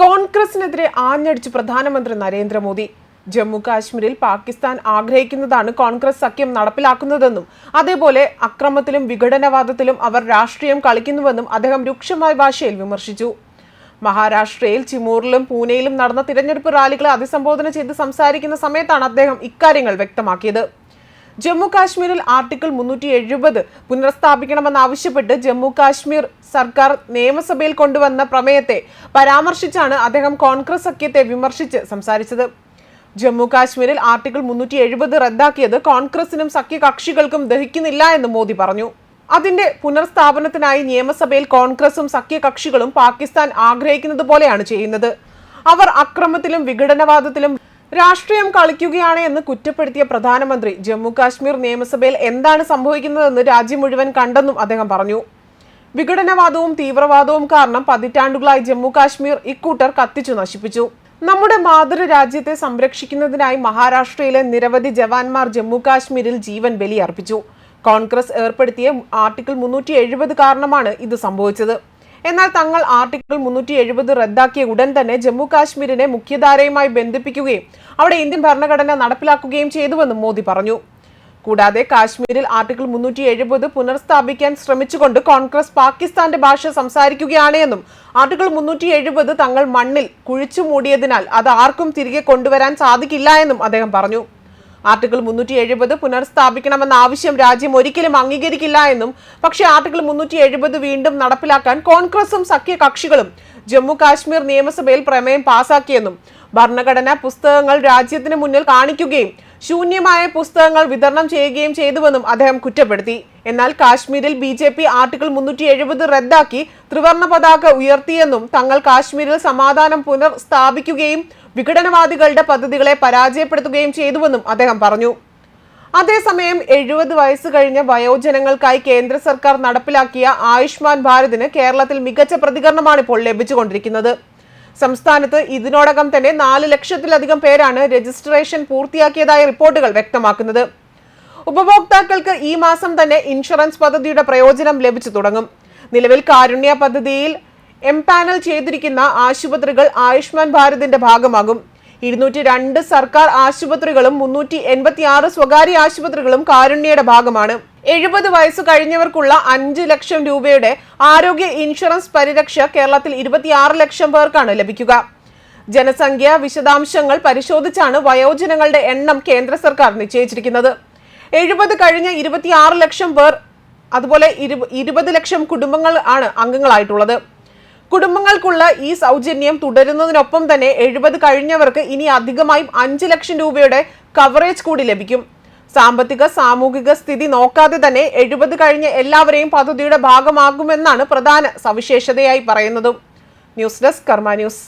കോൺഗ്രസിനെതിരെ ആഞ്ഞടിച്ച് പ്രധാനമന്ത്രി നരേന്ദ്രമോദി. ജമ്മു കാശ്മീരിൽ പാകിസ്ഥാൻ ആഗ്രഹിക്കുന്നതാണ് കോൺഗ്രസ് സഖ്യം നടപ്പിലാക്കുന്നതെന്നും അതേപോലെ അക്രമത്തിലും വിഘടനവാദത്തിലും അവർ രാഷ്ട്രീയം കളിക്കുന്നുവെന്നും അദ്ദേഹം രൂക്ഷമായ ഭാഷയിൽ വിമർശിച്ചു. മഹാരാഷ്ട്രയിൽ ചിമൂറിലും പൂനെയിലും നടന്ന തിരഞ്ഞെടുപ്പ് റാലികളെ അഭിസംബോധന ചെയ്ത് സംസാരിക്കുന്ന സമയത്താണ് അദ്ദേഹം ഇക്കാര്യങ്ങൾ വ്യക്തമാക്കിയത്. ജമ്മു കാശ്മീരിൽ ആർട്ടിക്കിൾ മുന്നൂറ്റി എഴുപത് പുനഃസ്ഥാപിക്കണമെന്നാവശ്യപ്പെട്ട് ജമ്മു കാശ്മീർ സർക്കാർ നിയമസഭയിൽ കൊണ്ടുവന്ന പ്രമേയത്തെ പരാമർശിച്ചാണ് അദ്ദേഹം കോൺഗ്രസ് സഖ്യത്തെ വിമർശിച്ച് സംസാരിച്ചത്. ജമ്മു കാശ്മീരിൽ ആർട്ടിക്കിൾ മുന്നൂറ്റി എഴുപത് റദ്ദാക്കിയത് കോൺഗ്രസിനും സഖ്യകക്ഷികൾക്കും ദഹിക്കുന്നില്ല എന്ന് മോദി പറഞ്ഞു. അതിന്റെ പുനർസ്ഥാപനത്തിനായി നിയമസഭയിൽ കോൺഗ്രസും സഖ്യകക്ഷികളും പാകിസ്ഥാൻ ആഗ്രഹിക്കുന്നത് പോലെയാണ് ചെയ്യുന്നത്. അവർ അക്രമത്തിലും വിഘടനവാദത്തിലും രാഷ്ട്രീയം കളിക്കുകയാണ് എന്ന് കുറ്റപ്പെടുത്തിയ പ്രധാനമന്ത്രി ജമ്മു കാശ്മീർ നിയമസഭയിൽ എന്താണ് സംഭവിക്കുന്നതെന്ന് രാജ്യം മുഴുവൻ കണ്ടെന്നും അദ്ദേഹം പറഞ്ഞു. വിഘടനവാദവും തീവ്രവാദവും കാരണം പതിറ്റാണ്ടുകളായി ജമ്മു കാശ്മീർ ഇക്കൂട്ടർ കത്തിച്ചു നശിപ്പിച്ചു. നമ്മുടെ മാതൃരാജ്യത്തെ സംരക്ഷിക്കുന്നതിനായി മഹാരാഷ്ട്രയിലെ നിരവധി ജവാന്മാർ ജമ്മു കാശ്മീരിൽ ജീവൻ ബലിയർപ്പിച്ചു. കോൺഗ്രസ് ഏർപ്പെടുത്തിയ ആർട്ടിക്കിൾ മുന്നൂറ്റി കാരണമാണ് ഇത് സംഭവിച്ചത്. എന്നാൽ തങ്ങൾ ആർട്ടിക്കിൾ മുന്നൂറ്റി എഴുപത് റദ്ദാക്കിയ ഉടൻ തന്നെ ജമ്മു കാശ്മീരിനെ മുഖ്യധാരയുമായി ബന്ധിപ്പിക്കുകയും അവിടെ ഇന്ത്യൻ ഭരണഘടന നടപ്പിലാക്കുകയും ചെയ്തുവെന്നും മോദി പറഞ്ഞു. കൂടാതെ കാശ്മീരിൽ ആർട്ടിക്കിൾ മുന്നൂറ്റി എഴുപത് പുനഃസ്ഥാപിക്കാൻ ശ്രമിച്ചുകൊണ്ട് കോൺഗ്രസ് പാകിസ്ഥാന്റെ ഭാഷ സംസാരിക്കുകയാണ് എന്നും ആർട്ടിക്കിൾ മുന്നൂറ്റി എഴുപത് തങ്ങൾ മണ്ണിൽ കുഴിച്ചു മൂടിയതിനാൽ അത് ആർക്കും തിരികെ കൊണ്ടുവരാൻ സാധിക്കില്ല എന്നും അദ്ദേഹം പറഞ്ഞു. ആർട്ടിക്കിൾ മുന്നൂറ്റി എഴുപത് പുനഃസ്ഥാപിക്കണമെന്ന ആവശ്യം രാജ്യം ഒരിക്കലും അംഗീകരിക്കില്ല എന്നും പക്ഷേ ആർട്ടിക്കിൾ മുന്നൂറ്റി എഴുപത് വീണ്ടും നടപ്പിലാക്കാൻ കോൺഗ്രസും സഖ്യകക്ഷികളും ജമ്മു കാശ്മീർ നിയമസഭയിൽ പ്രമേയം പാസാക്കിയെന്നും ഭരണഘടനാ പുസ്തകങ്ങൾ രാജ്യത്തിന് മുന്നിൽ കാണിക്കുകയും ശൂന്യമായ പുസ്തകങ്ങൾ വിതരണം ചെയ്യുകയും ചെയ്തുവെന്നും അദ്ദേഹം കുറ്റപ്പെടുത്തി. എന്നാൽ കാശ്മീരിൽ ബി ജെ പി ആർട്ടിക്കിൾ മുന്നൂറ്റി എഴുപത് റദ്ദാക്കി ത്രിവർണ പതാക ഉയർത്തിയെന്നും തങ്ങൾ കാശ്മീരിൽ സമാധാനം പുനഃസ്ഥാപിക്കുകയും വിഘടനവാദികളുടെ പദ്ധതികളെ പരാജയപ്പെടുത്തുകയും ചെയ്തുവെന്നും അദ്ദേഹം പറഞ്ഞു. അതേസമയം എഴുപത് വയസ്സ് കഴിഞ്ഞ വയോജനങ്ങൾക്കായി കേന്ദ്ര സർക്കാർ നടപ്പിലാക്കിയ ആയുഷ്മാൻ ഭാരതിന് കേരളത്തിൽ മികച്ച പ്രതികരണമാണ് ഇപ്പോൾ ലഭിച്ചുകൊണ്ടിരിക്കുന്നത്. സംസ്ഥാനത്ത് ഇതിനോടകം തന്നെ നാല് ലക്ഷത്തിലധികം പേരാണ് രജിസ്ട്രേഷൻ പൂർത്തിയാക്കിയതായ റിപ്പോർട്ടുകൾ വ്യക്തമാക്കുന്നത്. ഉപഭോക്താക്കൾക്ക് ഈ മാസം തന്നെ ഇൻഷുറൻസ് പദ്ധതിയുടെ പ്രയോജനം ലഭിച്ചു തുടങ്ങും. നിലവിൽ കാരുണ്യ പദ്ധതിയിൽ എംപാനൽ ചെയ്തിരിക്കുന്ന ആശുപത്രികൾ ആയുഷ്മാൻ ഭാരതിന്റെ ഭാഗമാകും. ഇരുന്നൂറ്റി രണ്ട് സർക്കാർ ആശുപത്രികളും മുന്നൂറ്റി എൺപത്തി ആറ് സ്വകാര്യ ആശുപത്രികളും കാരുണ്യയുടെ ഭാഗമാണ്. എഴുപത് വയസ്സ് കഴിഞ്ഞവർക്കുള്ള അഞ്ച് ലക്ഷം രൂപയുടെ ആരോഗ്യ ഇൻഷുറൻസ് പരിരക്ഷ കേരളത്തിൽ ഇരുപത്തിയാറ് ലക്ഷം പേർക്കാണ് ലഭിക്കുക. ജനസംഖ്യ വിശദാംശങ്ങൾ പരിശോധിച്ചാണ് വയോജനങ്ങളുടെ എണ്ണം കേന്ദ്ര സർക്കാർ നിശ്ചയിച്ചിരിക്കുന്നത്. എഴുപത് കഴിഞ്ഞ ഇരുപത്തിയാറ് ലക്ഷം പേർ അതുപോലെ ഇരു- ഇരുപത് ലക്ഷം കുടുംബങ്ങൾ ആണ് അംഗങ്ങളായിട്ടുള്ളത്. കുടുംബങ്ങൾക്കുള്ള ഈ സൗജന്യം തുടരുന്നതിനൊപ്പം തന്നെ എഴുപത് കഴിഞ്ഞവർക്ക് ഇനി അധികമായും അഞ്ച് ലക്ഷം രൂപയുടെ കവറേജ് കൂടി ലഭിക്കും. സാമ്പത്തിക സാമൂഹിക സ്ഥിതി നോക്കാതെ തന്നെ എഴുപത് കഴിഞ്ഞ എല്ലാവരെയും പദ്ധതിയുടെ ഭാഗമാകുമെന്നാണ് പ്രധാന സവിശേഷതയായി പറയുന്നതും. News desk Karma News.